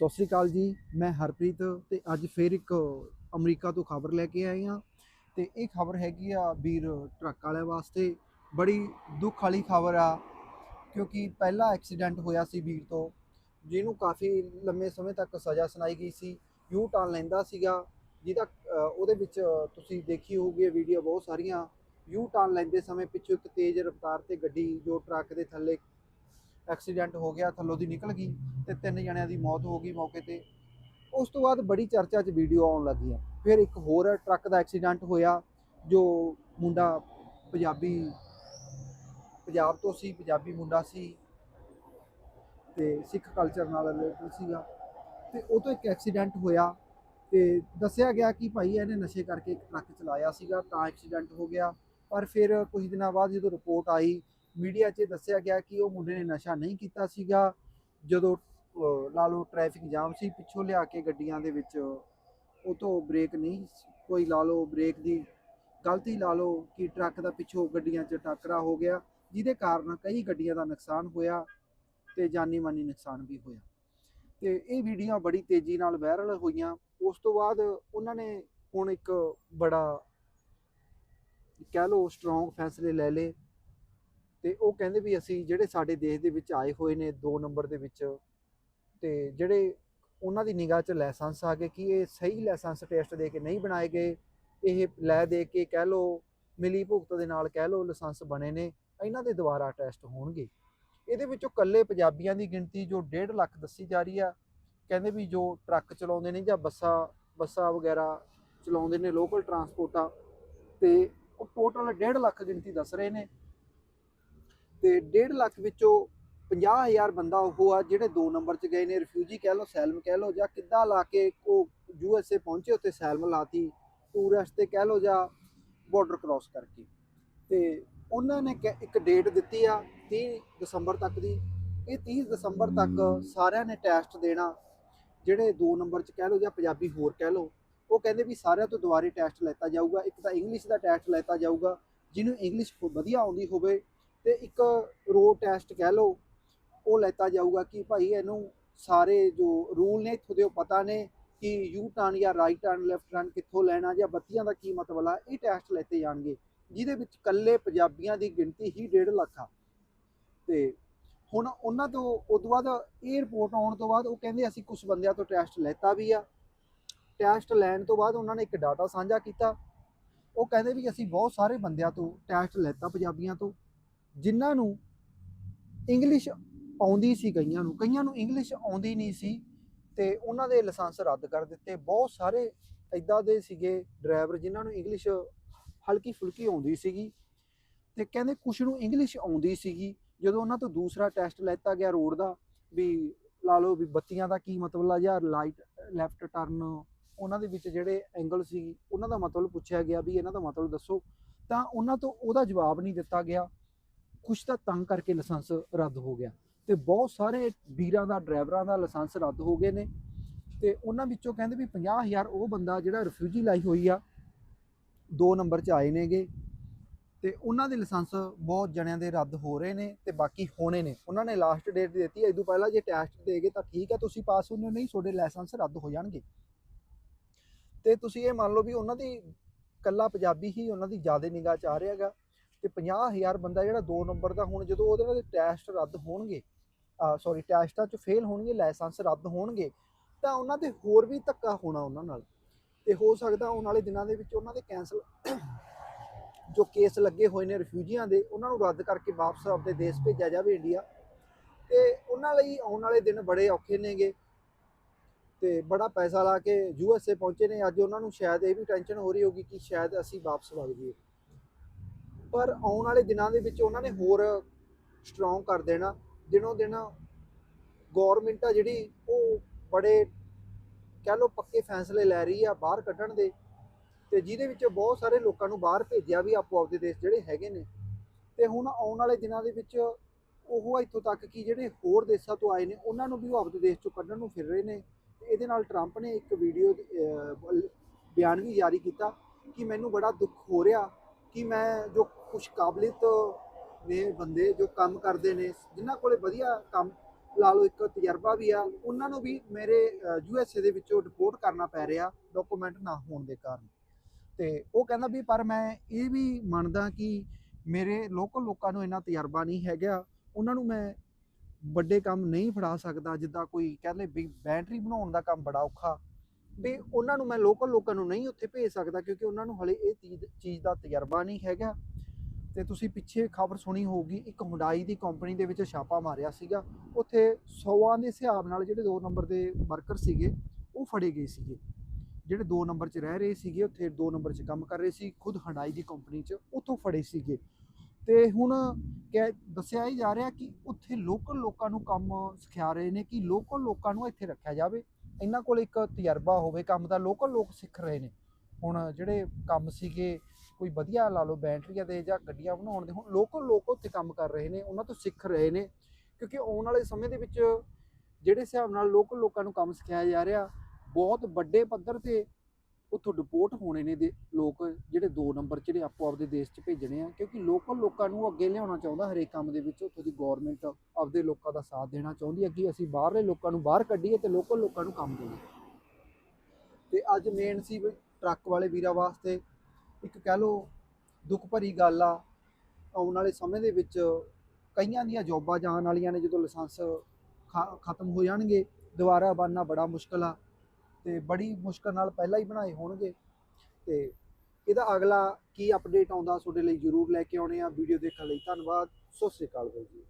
ਸਤਿ ਸ੍ਰੀ ਅਕਾਲ ਜੀ, ਮੈਂ ਹਰਪ੍ਰੀਤ ਤੇ ਅੱਜ ਫੇਰ ਇੱਕ ਅਮਰੀਕਾ ਤੋਂ ਖਬਰ ਲੈ ਕੇ ਆਏ ਹਾਂ ਤੇ ਇਹ ਖਬਰ ਹੈਗੀ ਆ ਵੀਰ ਟਰੱਕ ਵਾਲਿਆਂ ਵਾਸਤੇ, ਬੜੀ ਦੁੱਖ ਵਾਲੀ ਖਬਰ ਆ ਕਿਉਂਕਿ ਪਹਿਲਾ ਐਕਸੀਡੈਂਟ ਹੋਇਆ ਸੀ ਵੀਰ ਤੋਂ, ਜਿਹਨੂੰ ਕਾਫੀ ਲੰਮੇ ਸਮੇਂ ਤੱਕ ਸਜ਼ਾ ਸੁਣਾਈ ਗਈ ਸੀ ਯੂ ਟਰਨ ਲੈਂਦਾ ਸੀਗਾ, ਜਿਹਦਾ ਉਹਦੇ ਵਿੱਚ ਤੁਸੀਂ ਦੇਖੀ ਹੋਊਗੀ ਇਹ ਵੀਡੀਓ ਬਹੁਤ ਸਾਰੀਆਂ ਯੂ ਟਰਨ ਲੈਂਦੇ ਸਮੇਂ ਪਿੱਛੋਂ ਇੱਕ ਤੇਜ਼ ਰਫ਼ਤਾਰ ਤੇ ਗੱਡੀ ਜੋ ਟਰੱਕ ਦੇ ਥੱਲੇ ਐਕਸੀਡੈਂਟ ਹੋ ਗਿਆ, ਥੱਲੋਂ ਦੀ ਨਿਕਲ ਗਈ ਤੇ ਤਿੰਨ ਜਣਿਆਂ ਦੀ ਮੌਤ ਹੋ ਗਈ ਮੌਕੇ ਤੇ। ਉਸ ਤੋਂ ਬਾਅਦ ਬੜੀ ਚਰਚਾ 'ਚ ਵੀਡੀਓ ਆਉਣ ਲੱਗੀਆਂ। ਫਿਰ ਇੱਕ ਹੋਰ ਟਰੱਕ ਦਾ ਐਕਸੀਡੈਂਟ ਹੋਇਆ, ਜੋ ਮੁੰਡਾ ਪੰਜਾਬੀ, ਪੰਜਾਬ ਤੋਂ ਸੀ, ਪੰਜਾਬੀ ਮੁੰਡਾ ਸੀ ਤੇ ਸਿੱਖ ਕਲਚਰ ਨਾਲ ਰਿਲੇਟਡ ਸੀਗਾ। ਤੇ ਉਹ ਤੋਂ ਇੱਕ ਐਕਸੀਡੈਂਟ ਹੋਇਆ ਤੇ ਦੱਸਿਆ ਗਿਆ ਕਿ ਭਾਈ ਇਹਨੇ ਨਸ਼ੇ ਕਰਕੇ ਇੱਕ ਟਰੱਕ ਚਲਾਇਆ ਸੀਗਾ, ਤਾਂ ਐਕਸੀਡੈਂਟ ਹੋ ਗਿਆ। ਪਰ ਫਿਰ ਕੁਝ ਦਿਨਾਂ ਬਾਅਦ ਜਦੋਂ ਰਿਪੋਰਟ ਆਈ ਮੀਡੀਆ 'ਚ ਦੱਸਿਆ ਗਿਆ ਕਿ ਉਹ ਮੁੰਡੇ ਨੇ ਨਸ਼ਾ ਨਹੀਂ ਕੀਤਾ ਸੀਗਾ। ਜਦੋਂ ਲਾ ਲਓ ਟ੍ਰੈਫਿਕ ਜਾਮ ਸੀ, ਪਿੱਛੋਂ ਲਿਆ ਕੇ ਗੱਡੀਆਂ ਦੇ ਵਿੱਚ, ਉਹ ਤੋਂ ਬ੍ਰੇਕ ਨਹੀਂ ਕੋਈ ਲਾ ਲਓ ਬ੍ਰੇਕ ਦੀ ਗਲਤੀ ਲਾ ਲਓ ਕਿ ਟਰੱਕ ਦਾ ਪਿੱਛੋਂ ਗੱਡੀਆਂ 'ਚ ਟਾਕਰਾ ਹੋ ਗਿਆ, ਜਿਹਦੇ ਕਾਰਨ ਕਈ ਗੱਡੀਆਂ ਦਾ ਨੁਕਸਾਨ ਹੋਇਆ ਤੇ ਜਾਨੀ ਮਾਨੀ ਨੁਕਸਾਨ ਵੀ ਹੋਇਆ। ਤੇ ਇਹ ਵੀਡੀਓ ਬੜੀ ਤੇਜ਼ੀ ਨਾਲ ਵਾਇਰਲ ਹੋਈਆਂ। ਉਸ ਤੋਂ ਬਾਅਦ ਉਹਨਾਂ ਨੇ ਹੁਣ ਇੱਕ ਬੜਾ ਕਹਿ ਲਓ ਸਟਰੋਂਗ ਫੈਸਲੇ ਲੈ ਲਏ। ਤੇ ਉਹ ਕਹਿੰਦੇ ਵੀ ਅਸੀਂ ਜਿਹੜੇ ਸਾਡੇ ਦੇਸ਼ ਦੇ ਵਿੱਚ ਆਏ ਹੋਏ ਨੇ 2 ਨੰਬਰ ਦੇ ਵਿੱਚ, ਤੇ ਜਿਹੜੇ ਉਹਨਾਂ ਦੀ ਨਿਗਾਹ 'ਚ ਲਾਇਸੈਂਸ ਆ ਗਏ ਕਿ ਇਹ ਸਹੀ ਲਾਇਸੈਂਸ ਟੈਸਟ ਦੇ ਕੇ ਨਹੀਂ ਬਣਾਏ ਗਏ, ਇਹ ਲੈ ਦੇ ਕੇ ਕਹਿ ਲਓ, ਮਿਲੀ ਭੁਗਤ ਦੇ ਨਾਲ ਕਹਿ ਲਓ ਲਾਇਸੈਂਸ ਬਣੇ ਨੇ, ਇਹਨਾਂ ਦੇ ਦੁਆਰਾ ਟੈਸਟ ਹੋਣਗੇ। ਇਹਦੇ ਵਿੱਚੋਂ ਕੱਲੇ ਪੰਜਾਬੀਆਂ ਦੀ ਗਿਣਤੀ ਜੋ 1.5 ਲੱਖ ਦੱਸੀ ਜਾ ਰਹੀ ਆ, ਕਹਿੰਦੇ ਵੀ ਜੋ ਟਰੱਕ ਚਲਾਉਂਦੇ ਨੇ ਜਾਂ ਬੱਸਾਂ ਬੱਸਾਂ ਵਗੈਰਾ ਚਲਾਉਂਦੇ ਨੇ ਲੋਕਲ ਟਰਾਂਸਪੋਰਟਾਂ, ਤੇ ਉਹ ਟੋਟਲ 1.5 ਲੱਖ ਗਿਣਤੀ ਦੱਸ ਰਹੇ ਨੇ। ਤੇ 1.5 ਲੱਖ ਵਿੱਚੋਂ 50000 ਬੰਦਾ ਉਹ ਆ ਜਿਹੜੇ 2 ਨੰਬਰ 'ਚ ਗਏ ਨੇ ਰਿਫਿਊਜੀ ਕਹਿ ਲਓ, ਸੈਲਮ ਕਹਿ ਲਓ ਜਾਂ ਕਿੱਦਾਂ ਲਾ ਕੇ ਉਹ ਯੂਐਸਏ ਪਹੁੰਚੇ, ਉੱਥੇ ਸੈਲਮ ਲਾਤੀ ਟੂਰਿਸਟ ਤੇ ਕਹਿ ਲਓ ਜਾਂ ਬਾਰਡਰ ਕ੍ਰਾਸ ਕਰਕੇ। ਤੇ ਉਹਨਾਂ ਨੇ ਕਹਿ- ਇੱਕ ਡੇਟ ਦਿੱਤੀ ਆ 30 ਦਸੰਬਰ ਤੱਕ ਦੀ। ਇਹ 30 ਦਸੰਬਰ ਤੱਕ ਸਾਰਿਆਂ ਨੇ ਟੈਸਟ ਦੇਣਾ, ਜਿਹੜੇ 2 ਨੰਬਰ 'ਚ ਕਹਿ ਲਓ ਜਾਂ ਪੰਜਾਬੀ ਹੋਰ ਕਹਿ ਲਓ। ਉਹ ਕਹਿੰਦੇ ਵੀ ਸਾਰਿਆਂ ਤੋਂ ਦੁਬਾਰੇ ਟੈਸਟ ਲੈਤਾ ਜਾਊਗਾ, ਇੱਕ ਤਾਂ ਇੰਗਲਿਸ਼ ਦਾ ਟੈਸਟ ਲੈਤਾ ਜਾਊਗਾ, ਜਿਹਨੂੰ ਇੰਗਲਿਸ਼ ਵਧੀਆ ਆਉਂਦੀ ਹੋਵੇ ਤੇ ਇੱਕ ਰੋਡ ਟੈਸਟ ਕਹਿ ਲਓ, ਉਹ ਲੈਤਾ ਜਾਊਗਾ ਕਿ ਭਾਈ ਇਹਨੂੰ ਸਾਰੇ ਜੋ ਰੂਲ ਨੇ ਇੱਥੋਂ ਦੇ ਉਹ ਪਤਾ ਨੇ ਕਿ ਯੂ ਟਰਨ ਜਾਂ ਰਾਈਟ ਟਰਨ, ਲੈਫਟ ਟਰਨ ਕਿੱਥੋਂ ਲੈਣਾ ਜਾਂ ਬੱਤੀਆਂ ਦਾ ਕੀ ਮਤਲਬ ਆ, ਇਹ ਟੈਸਟ ਲੈਤੇ ਜਾਣਗੇ, ਜਿਹਦੇ ਵਿੱਚ ਕੱਲੇ ਪੰਜਾਬੀਆਂ ਦੀ ਗਿਣਤੀ ਹੀ 1.5 ਲੱਖ ਆ। ਤੇ ਹੁਣ ਉਹਨਾਂ ਤੋਂ ਉਸ ਤੋਂ ਬਾਅਦ ਇਹ ਰਿਪੋਰਟ ਆਉਣ ਤੋਂ ਬਾਅਦ ਉਹ ਕਹਿੰਦੇ ਅਸੀਂ ਕੁਝ ਬੰਦਿਆਂ ਤੋਂ ਟੈਸਟ ਲੈਤਾ ਵੀ ਆ। ਟੈਸਟ ਲੈਣ ਤੋਂ ਬਾਅਦ ਉਹਨਾਂ ਨੇ ਇੱਕ ਡਾਟਾ ਸਾਂਝਾ ਕੀਤਾ। ਉਹ ਕਹਿੰਦੇ ਵੀ ਅਸੀਂ ਬਹੁਤ ਸਾਰੇ ਬੰਦਿਆਂ ਤੋਂ ਟੈਸਟ ਲੈਤਾ, ਪੰਜਾਬੀਆਂ ਤੋਂ। ਜਿਨ੍ਹਾਂ ਨੂੰ ਇੰਗਲਿਸ਼ ਆਉਂਦੀ ਸੀ ਕਈਆਂ ਨੂੰ ਕਈਆਂ ਨੂੰ ਇੰਗਲਿਸ਼ ਆਉਂਦੀ ਨਹੀਂ ਸੀ ਤੇ ਉਹਨਾਂ ਦੇ ਲਾਇਸੈਂਸ ਰੱਦ ਕਰ ਦਿੱਤੇ। ਬਹੁਤ ਸਾਰੇ ਇਦਾਂ ਦੇ ਸੀਗੇ ਡਰਾਈਵਰ ਜਿਨ੍ਹਾਂ ਨੂੰ ਇੰਗਲਿਸ਼ ਹਲਕੀ ਫੁਲਕੀ ਆਉਂਦੀ ਸੀਗੀ ਤੇ ਕਹਿੰਦੇ ਕੁਛ ਨੂੰ ਇੰਗਲਿਸ਼ ਆਉਂਦੀ ਸੀਗੀ। ਜਦੋਂ ਉਹਨਾਂ ਤੋਂ ਦੂਸਰਾ ਟੈਸਟ ਲੈਤਾ ਗਿਆ ਰੋਡ ਦਾ ਵੀ ਲਾ ਲਓ ਵੀ ਬੱਤੀਆਂ ਦਾ ਕੀ ਮਤਲਬ ਆ ਜਾਂ ਲਾਈਟ ਲੈਫਟ ਟਰਨ ਉਹਨਾਂ ਦੇ ਵਿੱਚ ਜਿਹੜੇ ਐਂਗਲ ਸੀ, ਉਹਨਾਂ ਦਾ ਮਤਲਬ ਪੁੱਛਿਆ ਗਿਆ ਵੀ ਇਹਨਾਂ ਦਾ ਮਤਲਬ ਦੱਸੋ। ਤਾਂ ਉਹਨਾਂ ਤੋਂ ਉਹਦਾ ਜਵਾਬ ਨਹੀਂ ਦਿੱਤਾ ਗਿਆ। ਕੁਛ ਤਾਂ ਤੰਗ ਕਰਕੇ ਲਾਇਸੈਂਸ ਰੱਦ ਹੋ ਗਿਆ ਤੇ ਬਹੁਤ ਸਾਰੇ ਵੀਰਾਂ ਦਾ, ਡਰਾਈਵਰਾਂ ਦਾ ਲਾਇਸੈਂਸ ਰੱਦ ਹੋ ਗਏ ਨੇ ਤੇ ਉਹਨਾਂ ਵਿੱਚੋਂ ਕਹਿੰਦੇ ਵੀ 50000 ਉਹ ਬੰਦਾ ਜਿਹੜਾ ਰਿਫਿਊਜੀ ਲਾਈ ਹੋਈ ਆ, ਦੋ ਨੰਬਰ 'ਚ ਆਏ ਨੇਗੇ ਤੇ ਉਹਨਾਂ ਦੇ ਲਾਇਸੈਂਸ ਬਹੁਤ ਜਣਿਆਂ ਦੇ ਰੱਦ ਹੋ ਰਹੇ ਨੇ ਤੇ ਬਾਕੀ ਹੋਣੇ ਨੇ। ਉਹਨਾਂ ਨੇ ਲਾਸਟ ਡੇਟ ਦਿੱਤੀ ਹੈ ਇਦੋਂ ਪਹਿਲਾਂ ਜੇ ਟੈਸਟ ਦੇਗੇ ਤਾਂ ਠੀਕ ਹੈ ਤੁਸੀਂ ਪਾਸ ਹੁੰਦੇ ਹੋ, ਨਹੀਂ ਤੁਹਾਡੇ ਲਾਇਸੈਂਸ ਰੱਦ ਹੋ ਜਾਣਗੇ। ਤੇ ਤੁਸੀਂ ਇਹ ਮੰਨ ਲਓ ਵੀ ਉਹਨਾਂ ਦੀ ਕੱਲਾ ਪੰਜਾਬੀ ਹੀ ਉਹਨਾਂ ਦੀ ਜ਼ਿਆਦਾ ਨਿਗਾਹ 'ਚ ਆ ਰਿਹਾਗਾ ਤੇ 50000 ਬੰਦਾ ਜਿਹੜਾ 2 ਨੰਬਰ ਦਾ, ਹੁਣ ਜਦੋਂ ਉਹਦੇ ਨਾਲ ਟੈਸਟ ਰੱਦ ਹੋਣਗੇ ਸੌਰੀ ਟੈਸਟਾਂ 'ਚ ਫੇਲ ਹੋਣਗੇ, ਲਾਇਸੈਂਸ ਰੱਦ ਹੋਣਗੇ, ਤਾਂ ਉਹਨਾਂ ਦੇ ਹੋਰ ਵੀ ਧੱਕਾ ਹੋਣਾ ਉਹਨਾਂ ਨਾਲ। ਤੇ ਹੋ ਸਕਦਾ ਆਉਣ ਵਾਲੇ ਦਿਨਾਂ ਦੇ ਵਿੱਚ ਉਹਨਾਂ ਦੇ ਕੈਂਸਲ ਜੋ ਕੇਸ ਲੱਗੇ ਹੋਏ ਨੇ ਰਿਫਿਊਜੀਆਂ ਦੇ, ਉਹਨਾਂ ਨੂੰ ਰੱਦ ਕਰਕੇ ਵਾਪਸ ਆਪਣੇ ਦੇਸ਼ ਭੇਜਿਆ ਜਾਵੇ ਇੰਡੀਆ ਤੇ ਉਹਨਾਂ ਲਈ ਆਉਣ ਵਾਲੇ ਦਿਨ ਬੜੇ ਔਖੇ ਨੇਗੇ। ਤੇ ਬੜਾ ਪੈਸਾ ਲਾ ਕੇ ਯੂਐਸਏ ਪਹੁੰਚੇ ਨੇ। ਅੱਜ ਉਹਨਾਂ ਨੂੰ ਸ਼ਾਇਦ ਇਹ ਵੀ ਟੈਨਸ਼ਨ ਹੋ ਰਹੀ ਹੋਗੀ ਕਿ ਸ਼ਾਇਦ ਅਸੀਂ ਵਾਪਸ ਵਗ ਜਾਈਏ। ਪਰ ਆਉਣ ਵਾਲੇ ਦਿਨਾਂ ਦੇ ਵਿੱਚ ਉਹਨਾਂ ਨੇ ਹੋਰ ਸਟਰੋਂਗ ਕਰ ਦੇਣਾ। ਦਿਨੋਂ ਦਿਨ ਗਵਰਨਮੈਂਟ ਆ ਜਿਹੜੀ, ਉਹ ਬੜੇ ਕਹਿ ਲਓ ਪੱਕੇ ਫੈਸਲੇ ਲੈ ਰਹੀ ਆ ਬਾਹਰ ਕੱਢਣ ਦੇ ਤੇ ਜਿਹਦੇ ਵਿੱਚ ਬਹੁਤ ਸਾਰੇ ਲੋਕਾਂ ਨੂੰ ਬਾਹਰ ਭੇਜਿਆ ਵੀ ਆਪੋ ਆਪਦੇ ਦੇਸ਼ ਜਿਹੜੇ ਹੈਗੇ ਨੇ। ਤੇ ਹੁਣ ਆਉਣ ਵਾਲੇ ਦਿਨਾਂ ਦੇ ਵਿੱਚ ਉਹ ਇੱਥੋਂ ਤੱਕ ਕਿ ਜਿਹੜੇ ਹੋਰ ਦੇਸ਼ਾਂ ਤੋਂ ਆਏ ਨੇ, ਉਹਨਾਂ ਨੂੰ ਵੀ ਉਹ ਆਪਦੇ ਦੇਸ਼ ਚੋਂ ਕੱਢਣ ਨੂੰ ਫਿਰ ਰਹੇ ਨੇ। ਇਹਦੇ ਨਾਲ ਟਰੰਪ ਨੇ ਇੱਕ ਵੀਡੀਓ ਬਿਆਨ ਵੀ ਜਾਰੀ ਕੀਤਾ ਕਿ ਮੈਨੂੰ ਬੜਾ ਦੁੱਖ ਹੋ ਰਿਹਾ ਕਿ ਮੈਂ ਜੋ ਕੁਝ ਕਾਬਲੀਅਤ ਨੇ ਬੰਦੇ ਜੋ ਕੰਮ ਕਰਦੇ ਨੇ, ਜਿਨ੍ਹਾਂ ਕੋਲੇ ਵਧੀਆ ਕੰਮ, ਲਾ ਲਓ ਇੱਕ ਤਜਰਬਾ ਵੀ ਆ, ਉਹਨਾਂ ਨੂੰ ਵੀ ਮੇਰੇ ਯੂ ਐਸ ਏ ਦੇ ਵਿੱਚੋਂ ਰਿਪੋਰਟ ਕਰਨਾ ਪੈ ਰਿਹਾ ਡਾਕੂਮੈਂਟ ਨਾ ਹੋਣ ਦੇ ਕਾਰਨ। ਤੇ ਉਹ ਕਹਿੰਦਾ ਵੀ, ਪਰ ਮੈਂ ਇਹ ਵੀ ਮੰਨਦਾ ਕਿ ਮੇਰੇ ਲੋਕਲ ਲੋਕਾਂ ਨੂੰ ਇੰਨਾ ਤਜਰਬਾ ਨਹੀਂ ਹੈਗਾ, ਉਹਨਾਂ ਨੂੰ ਮੈਂ ਵੱਡੇ ਕੰਮ ਨਹੀਂ ਫੜਾ ਸਕਦਾ, ਜਿੱਦਾਂ ਕੋਈ ਕਹਿੰਦੇ ਵੀ ਬੈਟਰੀ ਬਣਾਉਣ ਦਾ ਕੰਮ ਬੜਾ ਔਖਾ, ਵੀ ਉਹਨਾਂ ਨੂੰ ਮੈਂ ਲੋਕਲ ਲੋਕਾਂ ਨੂੰ ਨਹੀਂ ਉੱਥੇ ਭੇਜ ਸਕਦਾ, ਕਿਉਂਕਿ ਉਹਨਾਂ ਨੂੰ ਹਲੇ ਇਹ ਚੀਜ਼ ਚੀਜ਼ ਦਾ ਤਜਰਬਾ ਨਹੀਂ ਹੈਗਾ। ਤੇ ਤੁਸੀਂ ਪਿੱਛੇ ਖਬਰ ਸੁਣੀ ਹੋਊਗੀ, ਇੱਕ ਹੁੰਡਾਈ ਦੀ ਕੰਪਨੀ ਦੇ ਵਿੱਚ ਛਾਪਾ ਮਾਰਿਆ ਸੀਗਾ। ਉੱਥੇ 100ਾਂ ਦੇ ਹਿਸਾਬ ਨਾਲ ਜਿਹੜੇ 2 ਨੰਬਰ ਦੇ ਵਰਕਰ ਸੀਗੇ, ਉਹ ਫੜੇ ਗਏ ਸੀਗੇ। ਜਿਹੜੇ 2 ਨੰਬਰ 'ਚ ਰਹਿ ਰਹੇ ਸੀਗੇ, ਉੱਥੇ 2 ਨੰਬਰ 'ਚ ਕੰਮ ਕਰ ਰਹੇ ਸੀ, ਖੁਦ ਹੁੰਡਾਈ ਦੀ ਕੰਪਨੀ 'ਚ ਉੱਥੋਂ ਫੜੇ ਸੀਗੇ। ਤੇ ਹੁਣ ਕਹਿ, ਦੱਸਿਆ ਹੀ ਜਾ ਰਿਹਾ ਕਿ ਉੱਥੇ ਲੋਕਲ ਲੋਕਾਂ ਨੂੰ ਕੰਮ ਸਿਖਾ ਰਹੇ ਨੇ ਕਿ ਲੋਕਲ ਲੋਕਾਂ ਨੂੰ ਇੱਥੇ ਰੱਖਿਆ ਜਾਵੇ। ਇਹਨਾਂ ਕੋਲ ਇੱਕ ਤਜਰਬਾ ਹੋਵੇ ਕੰਮ ਦਾ ਲੋਕਲ ਲੋਕ ਸਿੱਖ ਰਹੇ ਨੇ। ਹੁਣ ਜਿਹੜੇ ਕੰਮ ਸੀਗੇ ਕੋਈ ਵਧੀਆ ਲਾ ਲਓ ਬੈਟਰੀਆਂ ਦੇ ਜਾਂ ਗੱਡੀਆਂ ਬਣਾਉਣ ਦੇ, ਹੁਣ ਲੋਕਲ ਲੋਕ ਉੱਥੇ ਕੰਮ ਕਰ ਰਹੇ ਨੇ, ਉਹਨਾਂ ਤੋਂ ਸਿੱਖ ਰਹੇ ਨੇ, ਕਿਉਂਕਿ ਆਉਣ ਵਾਲੇ ਸਮੇਂ ਦੇ ਵਿੱਚ ਜਿਹੜੇ ਹਿਸਾਬ ਨਾਲ ਲੋਕਲ ਲੋਕਾਂ ਨੂੰ ਕੰਮ ਸਿਖਾਇਆ ਜਾ ਰਿਹਾ, ਬਹੁਤ ਵੱਡੇ ਪੱਧਰ ਤੇ ਉੱਥੋਂ ਡਿਪੋਰਟ ਹੋਣੇ ਨੇ ਦੇ ਲੋਕ, ਜਿਹੜੇ 2 ਨੰਬਰ ਜਿਹੜੇ ਆਪੋ ਆਪਦੇ ਦੇਸ਼ 'ਚ ਭੇਜਣੇ ਆ, ਕਿਉਂਕਿ ਲੋਕਲ ਲੋਕਾਂ ਨੂੰ ਅੱਗੇ ਲਿਆਉਣਾ ਚਾਹੁੰਦਾ ਹਰੇਕ ਕੰਮ ਦੇ ਵਿੱਚ, ਉੱਥੋਂ ਦੀ ਗਵਰਨਮੈਂਟ ਆਪਦੇ ਲੋਕਾਂ ਦਾ ਸਾਥ ਦੇਣਾ ਚਾਹੁੰਦੀ ਹੈ ਕਿ ਅਸੀਂ ਬਾਹਰਲੇ ਲੋਕਾਂ ਨੂੰ ਬਾਹਰ ਕੱਢੀਏ ਤੇ ਲੋਕਲ ਲੋਕਾਂ ਨੂੰ ਕੰਮ ਦੇਈਏ। ਤੇ ਅੱਜ ਮੇਨ ਸੀ ਵੀ ਟਰੱਕ ਵਾਲੇ ਵੀਰਾਂ ਵਾਸਤੇ ਇੱਕ ਕਹਿ ਲਓ ਦੁੱਖ ਭਰੀ ਗੱਲ ਆ, ਆਉਣ ਵਾਲੇ ਸਮੇਂ ਦੇ ਵਿੱਚ ਕਈਆਂ ਦੀਆਂ ਜੌਬਾਂ ਜਾਣ ਵਾਲੀਆਂ ਨੇ ਜਦੋਂ ਲਾਇਸੈਂਸ ਖ- ਖਤਮ ਹੋ ਜਾਣਗੇ, ਦੁਬਾਰਾ ਬਣਨਾ ਬੜਾ ਮੁਸ਼ਕਲ ਆ ਤੇ ਬੜੀ ਮੁਸ਼ਕਲ ਨਾਲ ਪਹਿਲਾਂ ਹੀ ਬਣਾਏ ਹੋਣਗੇ ਤੇ ਇਹਦਾ ਅਗਲਾ ਕੀ ਅਪਡੇਟ ਆਉਂਦਾ, ਤੁਹਾਡੇ ਲਈ ਜਰੂਰ ਲੈ ਕੇ ਆਉਣੇ ਆ। ਵੀਡੀਓ ਦੇਖਣ ਲਈ ਧੰਨਵਾਦ, ਸਤਿ ਸ੍ਰੀ ਅਕਾਲ ਬਾਈ ਜੀ।